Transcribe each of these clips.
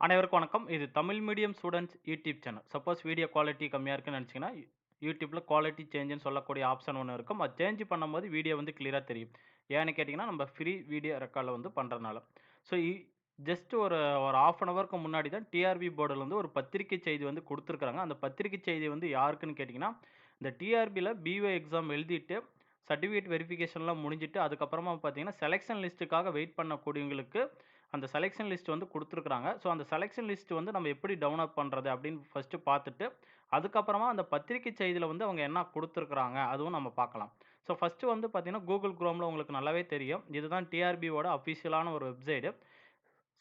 அனைவருக்கும் வணக்கம். இது Tamil medium students YouTube channel. Suppose video quality கம்மியாக இருக்குன்னு நினச்சிங்கன்னா யூடியூப்பில் குவாலிட்டி சேஞ்சுன்னு சொல்லக்கூடிய ஆப்ஷன் ஒன்று இருக்கும். அது சேஞ்ச் பண்ணும்போது வீடியோ வந்து கிளியராக தெரியும். ஏன்னு கேட்டிங்கன்னா நம்ம ஃப்ரீ வீடியோ ரெக்கார்டில் வந்து பண்ணுறதுனால ஸோ இ ஜஸ்ட் ஒரு ஒரு 1/2 அன் ஹவருக்கு முன்னாடி தான் டிஆர்பி போர்டுலருந்து ஒரு பத்திரிக்கை செய்தி வந்து கொடுத்துருக்குறாங்க அந்த பத்திரிக்கை செய்தி வந்து யாருக்குன்னு கேட்டிங்கன்னா இந்த டிஆர்பியில் பிஓ எக்ஸாம் எழுதிட்டு, சர்டிஃபிகேட் வெரிஃபிகேஷன்லாம் முடிஞ்சுட்டு, அதுக்கப்புறமா பார்த்தீங்கன்னா, செலக்ஷன் லிஸ்ட்டுக்காக வெயிட் பண்ணக்கூடியவங்களுக்கு அந்த செலெக்ஷன் லிஸ்ட் வந்து கொடுத்துருக்குறாங்க ஸோ அந்த செலக்ஷன் லிஸ்ட் வந்து நம்ம எப்படி டவுன்லோட் பண்ணுறது அப்படின்னு ஃபஸ்ட்டு பார்த்துட்டு, அதுக்கப்புறமா அந்த பத்திரிக்கை செய்தியில் வந்து அவங்க என்ன கொடுத்துருக்குறாங்க அதுவும் நம்ம பார்க்கலாம். ஸோ ஃபர்ஸ்ட்டு வந்து பார்த்தீங்கன்னா, கூகுள் குரோமில் உங்களுக்கு நல்லாவே தெரியும். இதுதான் டிஆர்பியோட அஃபிஷியலான ஒரு வெப்சைடு.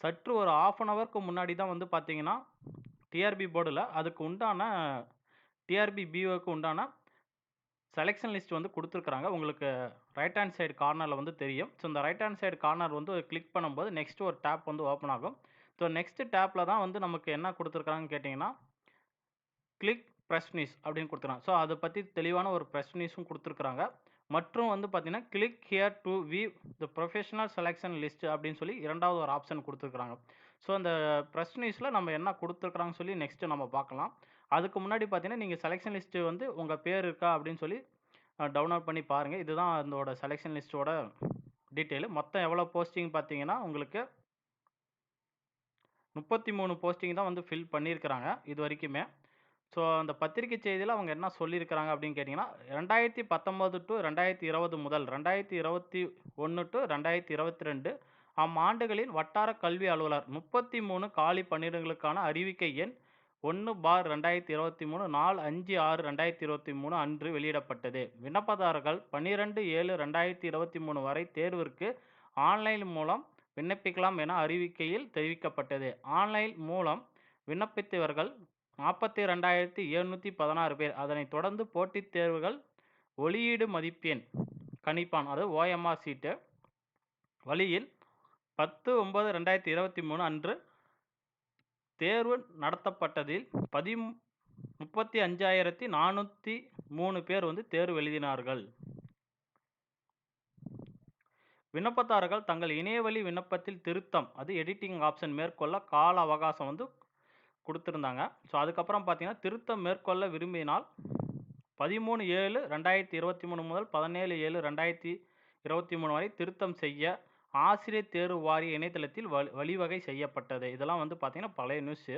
சற்று ஒரு 1/2 அன் ஹவருக்கு முன்னாடி தான் வந்து பார்த்தீங்கன்னா, டிஆர்பி போர்டில் அதுக்கு உண்டான டிஆர்பி பிஓக்கு உண்டான செலக்ஷன் லிஸ்ட் வந்து கொடுத்துருக்குறாங்க உங்களுக்கு ரைட் ஹேண்ட் சைடு கார்னரில் வந்து தெரியும். ஸோ இந்த ரைட் ஹேண்ட் சைடு கார்னர் வந்து கிளிக் பண்ணும்போது நெக்ஸ்ட் ஒரு டேப் வந்து ஓப்பன் ஆகும். ஸோ நெக்ஸ்ட் டேப்பில் தான் வந்து நமக்கு என்ன கொடுத்துருக்காங்கன்னு கேட்டிங்கன்னா கிளிக் ப்ரெஸ் நியூஸ் அப்படின்னு கொடுத்துருக்காங்க ஸோ அதை பற்றி தெளிவான ஒரு ப்ரெஸ் நியூஸும் கொடுத்துருக்குறாங்க மற்றும் வந்து பார்த்தீங்கன்னா, click here to view the provisional selection list அப்படின்னு சொல்லி இரண்டாவது ஒரு ஆப்ஷன் கொடுத்துருக்குறாங்க ஸோ அந்த ப்ரெஸ் நியூஸில் நம்ம என்ன கொடுத்துருக்குறாங்கன்னு சொல்லி நெக்ஸ்ட்டு நம்ம பார்க்கலாம். அதுக்கு முன்னாடி பார்த்தீங்கன்னா, நீங்கள் செலெக்ஷன் லிஸ்ட்டு வந்து உங்கள் பேர் இருக்கா அப்படின்னு சொல்லி டவுன்லோட் பண்ணி பாருங்கள் இதுதான் அதோட செலெக்ஷன் லிஸ்ட்டோட டீட்டெயிலு. மொத்தம் எவ்வளோ போஸ்டிங் பார்த்தீங்கன்னா, உங்களுக்கு 33 போஸ்டிங் தான் வந்து ஃபில் பண்ணியிருக்கிறாங்க இதுவரைக்குமே. ஸோ அந்த பத்திரிக்கை செய்தியில் அவங்க என்ன சொல்லியிருக்கிறாங்க அப்படின்னு கேட்டிங்கன்னா ரெண்டாயிரத்தி பத்தொம்போது டு ரெண்டாயிரத்தி இருபது முதல் ரெண்டாயிரத்தி இருபத்தி ஒன்று டு ரெண்டாயிரத்தி இருபத்தி ரெண்டு அம்மாண்டுகளின் வட்டார கல்வி அலுவலர். முப்பத்தி மூணு காலி பணியிடங்களுக்கான அறிவிக்கை எண் ஒன்று பார் ரெண்டாயிரத்தி இருபத்தி மூணு நாலு அஞ்சு ஆறு ரெண்டாயிரத்தி இருபத்தி மூணு அன்று வெளியிடப்பட்டது. விண்ணப்பதாரர்கள் பன்னிரெண்டு ஏழு ரெண்டாயிரத்தி இருபத்தி மூணு வரை தேர்விற்கு ஆன்லைன் மூலம் விண்ணப்பிக்கலாம் என அறிவிக்கையில் தெரிவிக்கப்பட்டது. ஆன்லைன் மூலம் விண்ணப்பித்தவர்கள் நாற்பத்தி ரெண்டாயிரத்தி எழுநூற்றி பதினாறு பேர். அதனைத் தொடர்ந்து போட்டித் தேர்வுகள் ஒளியீடு மதிப்பெண் கணிப்பான். அது ஓஎம்ஆர் சீட்டு வழியில் பத்து ஒன்பது ரெண்டாயிரத்தி இருபத்தி மூணு அன்று தேர்வு நடத்தப்பட்டதில் பதி முப்பத்தி அஞ்சாயிரத்தி நானூற்றி மூணு பேர் வந்து தேர்வு எழுதினார்கள். விண்ணப்பதாரர்கள் தங்கள் இணையவழி விண்ணப்பத்தில் திருத்தம் அது எடிட்டிங் ஆப்ஷன் மேற்கொள்ள கால அவகாசம் வந்து கொடுத்துருந்தாங்க. ஸோ அதுக்கப்புறம் பார்த்தீங்கன்னா திருத்தம் மேற்கொள்ள விரும்பினால் பதிமூணு ஏழு ரெண்டாயிரத்தி இருபத்தி மூணு முதல் பதினேழு ஏழு ரெண்டாயிரத்தி இருபத்தி மூணு வரை திருத்தம் செய்ய ஆசிரியர் தேர்வு வாரிய இணையதளத்தில் வழி வழிவகை செய்யப்பட்டது. இதெல்லாம் வந்து பார்த்தீங்கன்னா, பழைய நியூஸு.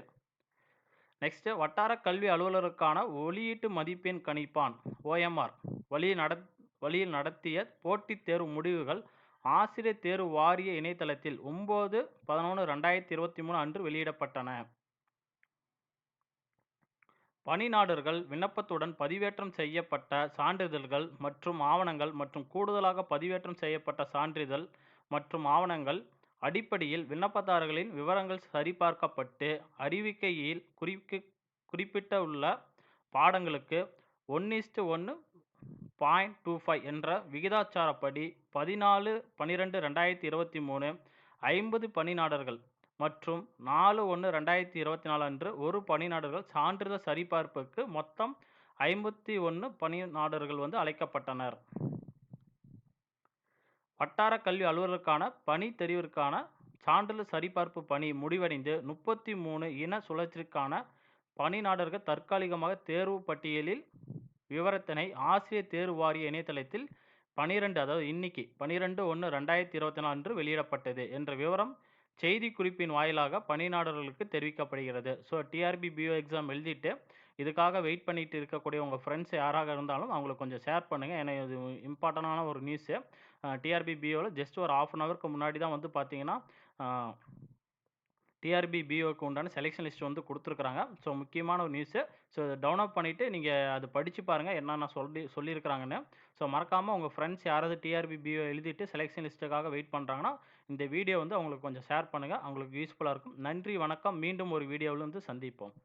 நெக்ஸ்ட்டு வட்டார கல்வி அலுவலருக்கான ஒளியீட்டு மதிப்பெண் கணிப்பான் ஓஎம்ஆர் வழி நடத் வழியில் நடத்திய போட்டித் தேர்வு முடிவுகள் ஆசிரியர் தேர்வு வாரிய இணையதளத்தில் 9/11/2023 அன்று வெளியிடப்பட்டன. பணிநாடர்கள் விண்ணப்பத்துடன் பதிவேற்றம் செய்யப்பட்ட சான்றிதழ்கள் மற்றும் ஆவணங்கள் மற்றும் கூடுதலாக பதிவேற்றம் செய்யப்பட்ட சான்றிதழ் மற்றும் ஆவணங்கள் அடிப்படையில் விண்ணப்பதாரர்களின் விவரங்கள் சரிபார்க்கப்பட்டு, அறிவிக்கையில் குறிக்கு குறிப்பிட்டுள்ள பாடங்களுக்கு 1:1.25 என்ற விகிதாச்சாரப்படி 14/12/2023 50 பணிநாடர்கள் மற்றும் 4/1/2024 அன்று ஒரு பணிநாடர்கள் சான்றிதழ் சரிபார்ப்புக்கு மொத்தம் 51 பணிநாடர்கள் வந்து அழைக்கப்பட்டனர். வட்டார கல்வி அலுவலருக்கான பணி தெரிவிற்கான சான்றிதழ் சரிபார்ப்பு பணி முடிவடைந்து 33 இன சுழற்சிக்கான பணிநாடர்கள் தற்காலிகமாக தேர்வு பட்டியலில் விவரத்தினை ஆசிரியர் தேர்வு வாரிய இணையதளத்தில் 12 அதாவது இன்னைக்கு 12/1/2024 அன்று வெளியிடப்பட்டது என்ற விவரம் செய்திக்குறிப்பின் வாயிலாக பணிநாடர்களுக்கு தெரிவிக்கப்படுகிறது. ஸோ டிஆர்பி பிஓ எக்ஸாம் எழுதிட்டு, இதுக்காக வெயிட் பண்ணிட்டு இருக்கக்கூடிய உங்கள் ஃப்ரெண்ட்ஸ் யாராக இருந்தாலும் அவங்களுக்கு கொஞ்சம் ஷேர் பண்ணுங்கள் ஏன்னா இது இம்பார்ட்டண்டான ஒரு நியூஸு. டிஆர்பி பிஓவில் ஜஸ்ட் ஒரு 1/2 அன் ஹவருக்கு முன்னாடி தான் வந்து பார்த்தீங்கன்னா, டிஆர்பி பிஓக்கு உண்டான செலெக்ஷன் லிஸ்ட் வந்து கொடுத்துருக்குறாங்க ஸோ முக்கியமான ஒரு நியூஸு. ஸோ டவுன்லோட் பண்ணிவிட்டு நீங்கள் அதை படித்து பாருங்கள் என்னென்ன சொல்லி சொல்லியிருக்கிறாங்கன்னு. ஸோ மறக்காம உங்கள் ஃப்ரெண்ட்ஸ் யாராவது டிஆர்பி பிஓ எழுதிட்டு செலெக்ஷன் லிஸ்ட்டுக்காக வெயிட் பண்ணுறாங்கன்னா இந்த வீடியோ வந்து அவங்களுக்கு கொஞ்சம் ஷேர் பண்ணுங்கள் அவங்களுக்கு யூஸ்ஃபுல்லாக இருக்கும். நன்றி, வணக்கம். மீண்டும் ஒரு வீடியோவில் வந்து சந்திப்போம்.